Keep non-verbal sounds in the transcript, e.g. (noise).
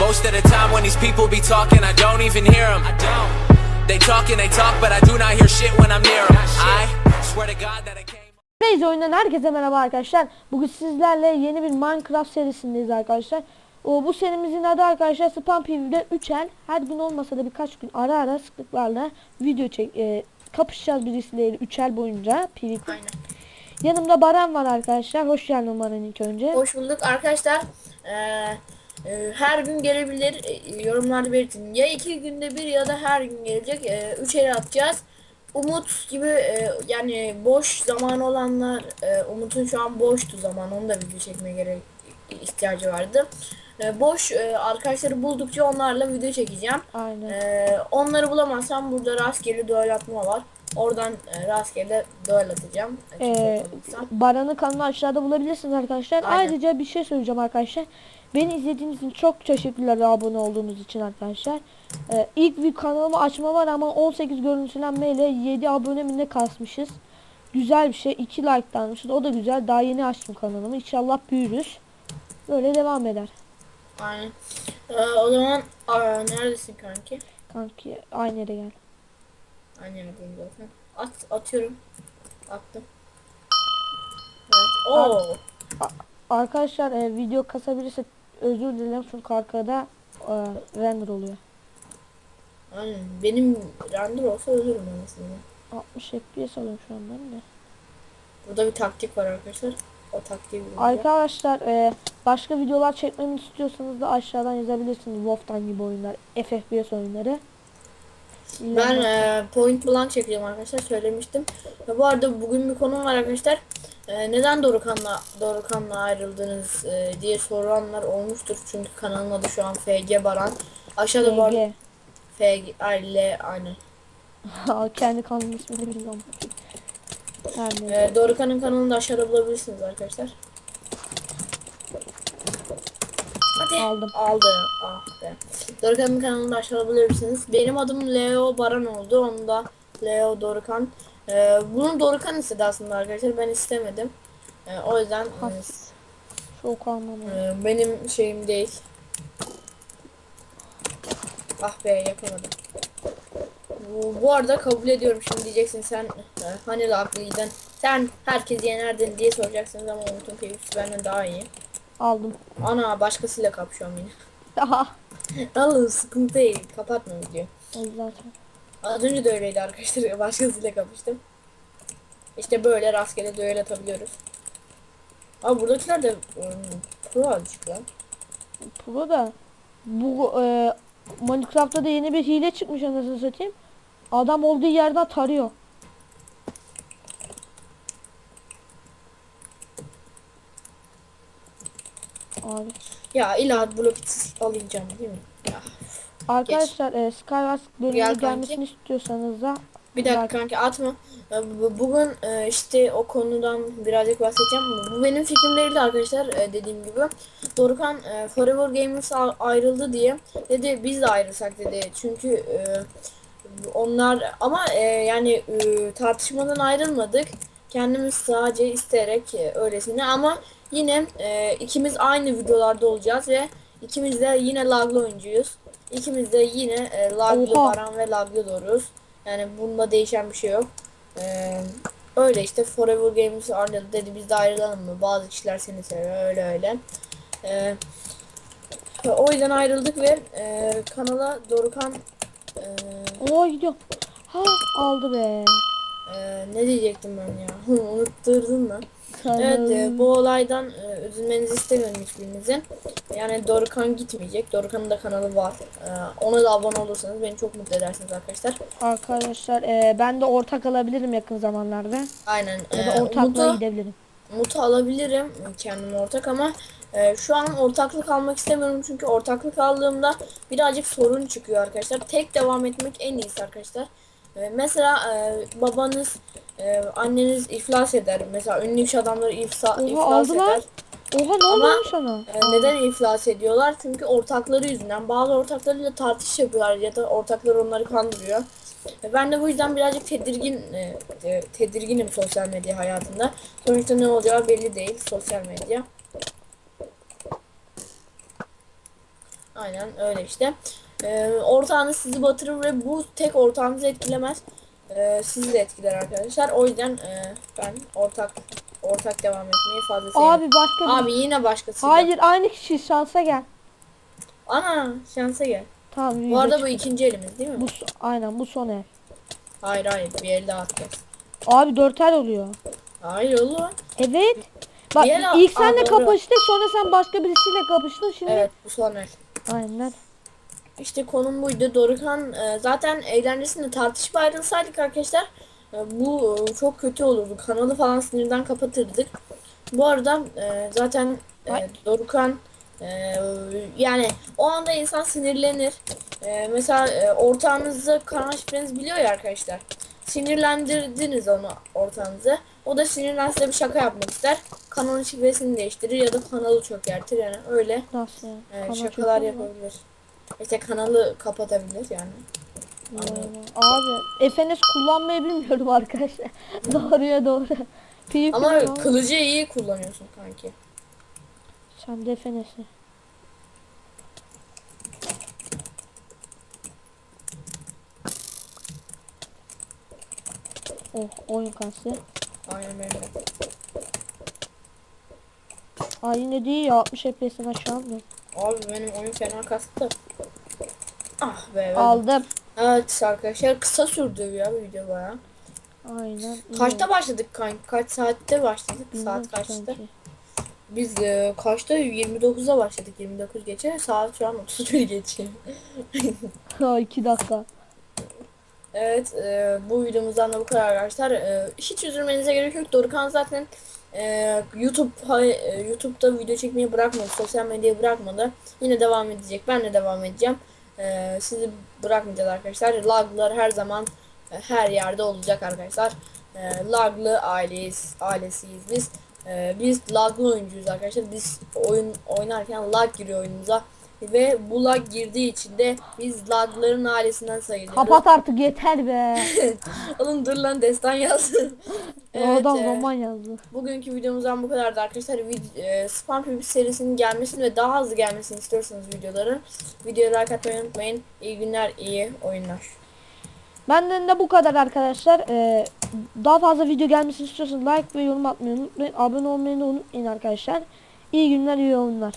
Most of the time when these people be talking, I don't even hear them. I don't. They talk and they talk, but I do not hear shit when I'm near them. I swear to God that I came. Reis oyundan herkese merhaba arkadaşlar. Bugün sizlerle yeni bir Minecraft serisindeyiz arkadaşlar. O, bu serimizin adı arkadaşlar Spam PvP'de 3 el. Her gün olmasa da birkaç gün ara ara sıklıklarla video çek e, kapışacağız birisiyle 3 el boyunca PvP. Aynen. Yanımda Baran var arkadaşlar. Hoş geldin Baran ilk önce. Hoş bulduk arkadaşlar. Ee, e, her gün gelebilir e, yorumlarda belirtin. Ya iki günde bir ya da her gün gelecek. E, üç el atacağız. Umut gibi e, yani boş zaman olanlar e, Umut'un şu an boştu zaman onu da video çekmeye gerek ihtiyacı vardı. E, boş e, arkadaşları buldukça onlarla video çekeceğim. Aynen. E, onları bulamazsam burada rastgele duel atma var. Oradan e, rastgele duel atacağım. Ee. Baran'ın kanalını aşağıda bulabilirsiniz arkadaşlar. Aynen. Ayrıca bir şey söyleyeceğim arkadaşlar. Beni izlediğiniz için çok teşekkürler abone olduğunuz için arkadaşlar. Ee, ilk bir kanalımı açma var ama 18 görüntülenmeyle 7 abone mi ne kasmışız. Güzel bir şey. 2 like almışız. O da güzel. Daha yeni açtım kanalımı. İnşallah büyürüz. Böyle devam eder. Aynen. Ee, o zaman aa, neredesin kanki? Kanki aynı yere gel. Aynen yapayım zaten. At, atıyorum. Attım. Evet. Oo. Arkadaşlar e, video kasabilirse özür dilerim çünkü arkada e, render oluyor. Aynen. Benim render olsa ölürüm aslında. 60 FPS alıyorum şu an ben de. Burada bir taktik var arkadaşlar. O taktiği bulacağım. Arkadaşlar e, başka videolar çekmemi istiyorsanız da aşağıdan yazabilirsiniz. Wolf'tan gibi oyunlar, FFPS oyunları. Ben e, point blank çekeceğim arkadaşlar söylemiştim. Ve bu arada bugün bir konum var arkadaşlar. E, neden Dorukan'la Dorukan'la ayrıldınız e, diye soranlar olmuştur. Çünkü kanalın adı şu an FG Baran. Aşağıda var GG. FG ay, L aynen. (laughs) Kendi kanalın ismini bilmiyorum. Her neyse. Ee, Dorukhan'ın kanalını da aşağıda bulabilirsiniz arkadaşlar. Aldım. Aldı. Ah be. Dorukhan'ın kanalını da aşağıda bulabilirsiniz. Benim adım Leo Baran oldu. Onu da Leo Dorukhan. Ee, bunu Dorukhan istedi aslında arkadaşlar. Ben istemedim. Ee, o yüzden Has. Çok anlamadım. e, benim şeyim değil. Ah be yapamadım. Bu, bu arada kabul ediyorum şimdi diyeceksin sen e, hani haklıydın. Sen herkesi yenerdin diye soracaksınız ama Umut'un keyfisi benden daha iyi. Aldım. Ana başkasıyla kapışıyorum yine. Aha. (laughs) Alın sıkıntı değil. Kapatma video. O zaten. Az önce de öyleydi arkadaşlar. (laughs) Başkasıyla kapıştım. İşte böyle rastgele düel atabiliyoruz. Abi buradakiler de um, pro azıcık lan. Pro da bu e, Minecraft'ta da yeni bir hile çıkmış anasını satayım. Adam olduğu yerden tarıyor. Abi. Ya illa blok alacağım değil mi? Ya. Arkadaşlar e, Skywars kanki. gelmesini istiyorsanız da Bir dakika like- kanki atma. Bugün e, işte o konudan birazcık bahsedeceğim. Bu benim fikrim değildi arkadaşlar e, dediğim gibi. Dorukan e, Forever Gamers ayrıldı diye dedi biz de ayrılsak dedi. Çünkü onlar ama yani tartışmadan ayrılmadık. Kendimiz sadece isteyerek öylesine ama yine e, ikimiz aynı videolarda olacağız ve ikimiz de yine laglı oyuncuyuz. İkimiz de yine e, laglı Oha. Baran ve laglı Doruz. Yani bunda değişen bir şey yok. Ee, öyle işte Forever Gamers ayrıldı dedi biz de ayrılalım mı? Bazı kişiler seni seviyor öyle öyle. Ee, o yüzden ayrıldık ve e, kanala Dorukan e, Oo gidiyor. Ha aldı be. e, ne diyecektim ben ya? (laughs) Unutturdun mu? Evet e, bu olaydan e, üzülmenizi istemiyorum hiçbirinizin. Yani Dorukan gitmeyecek. Dorukan'ın da kanalı var. E, ona da abone olursanız beni çok mutlu edersiniz arkadaşlar. Arkadaşlar e, ben de ortak alabilirim yakın zamanlarda. Aynen. Ya E, da ortaklığa Umut'u- gidebilirim. Mutu alabilirim kendim ortak ama e, şu an ortaklık almak istemiyorum çünkü ortaklık aldığımda birazcık sorun çıkıyor arkadaşlar. Tek devam etmek en iyisi arkadaşlar. E, mesela e, babanız, e, anneniz iflas eder. Mesela ünlü iş adamları ifsa, Oha, iflas aldılar. eder. Oha ne Ama- olmuş sana? E, neden iflas ediyorlar? Çünkü ortakları yüzünden. Bazı ortaklarıyla tartış yapıyorlar ya da ortakları onları kandırıyor. E, Ben de bu yüzden birazcık tedirgin e, e, tedirginim sosyal medya hayatında. Sonuçta ne olacağı belli değil sosyal medya. Aynen öyle işte. Ee, ortağınız sizi batırır ve bu tek ortağınızı etkilemez. Ee, sizi de etkiler arkadaşlar. O yüzden e, ben ortak ortak devam etmeyi fazla sevmiyorum. Abi başka bir... Abi yine başkası. Hayır aynı kişi şansa gel. Ana şansa gel. Tamam. Bu video arada bu çıktı. ikinci elimiz değil mi? Bu so- aynen bu son el. Hayır hayır bir el daha atacağız. Abi dört el oluyor. Hayır oğlum. Evet. Bak Bir el ilk Aa, senle doğru. kapıştık sonra sen başka birisiyle kapıştın şimdi. Evet bu son el. Aynen. İşte konum buydu. Dorukan e, zaten eğlencesinde tartışma ayrılsaydık arkadaşlar e, bu e, çok kötü olurdu. Kanalı falan sinirden kapatırdık. Bu arada e, zaten e, e, yani o anda insan sinirlenir. E, mesela e, ortağınızı kanal şifrenizi biliyor ya arkadaşlar. Sinirlendirdiniz onu ortağınızı. O da sinirlen size bir şaka yapmak ister. Kanalın şifresini değiştirir ya da kanalı çökertir yani öyle Nasıl e, Kanal şakalar çekiyor mu? yapabilir. İşte kanalı kapatabilir yani. Abi FNS kullanmayı bilmiyorum arkadaşlar. (laughs) Doğruya doğru. (laughs) PvP Ama lan? kılıcı iyi kullanıyorsun kanki. Sen de FNS'i. Oh oyun kası. Aynen öyle. Aa yine değil ya 60 FPS'den aşağı mı? Abi benim oyun fena kastı. Ah be. öldüm. Aldım. Evet arkadaşlar kısa sürdü ya bu video baya. Aynen. Kaçta başladık kanki? Kaç saatte başladık? Bilmiyorum Saat kaçta? sanki. Biz e, kaçta? 29'da başladık. 29 geçe. Saat şu an 31 geçiyor. (laughs) Ha 2 dakika. Evet e, bu videomuzdan da bu kadar arkadaşlar. E, hiç üzülmenize gerek yok. Dorukan zaten e, YouTube e, YouTube'da video çekmeyi bırakmadı. Sosyal medyayı bırakmadı. Yine devam edecek. Ben de devam edeceğim. E, sizi bırakmayacağız arkadaşlar. Laglar her zaman e, her yerde olacak arkadaşlar. E, laglı aileyiz, ailesiyiz biz. E, biz laglı oyuncuyuz arkadaşlar. Biz oyun oynarken lag giriyor oyunumuza. Ve bu lag girdiği için de biz lagların ailesinden sayılıyoruz. Kapat artık yeter be. (laughs) Oğlum dur lan destan yazdım. o adam e, roman yazdı. bugünkü videomuzdan bu kadardı arkadaşlar. Vid- e, Spam PvP serisinin gelmesini ve daha hızlı gelmesini istiyorsanız videoların videoya like atmayı unutmayın. İyi günler, iyi oyunlar. Benden de bu kadar arkadaşlar. Ee, daha fazla video gelmesini istiyorsanız like ve yorum atmayı unutmayın. Abone olmayı da unutmayın arkadaşlar. İyi günler, iyi oyunlar.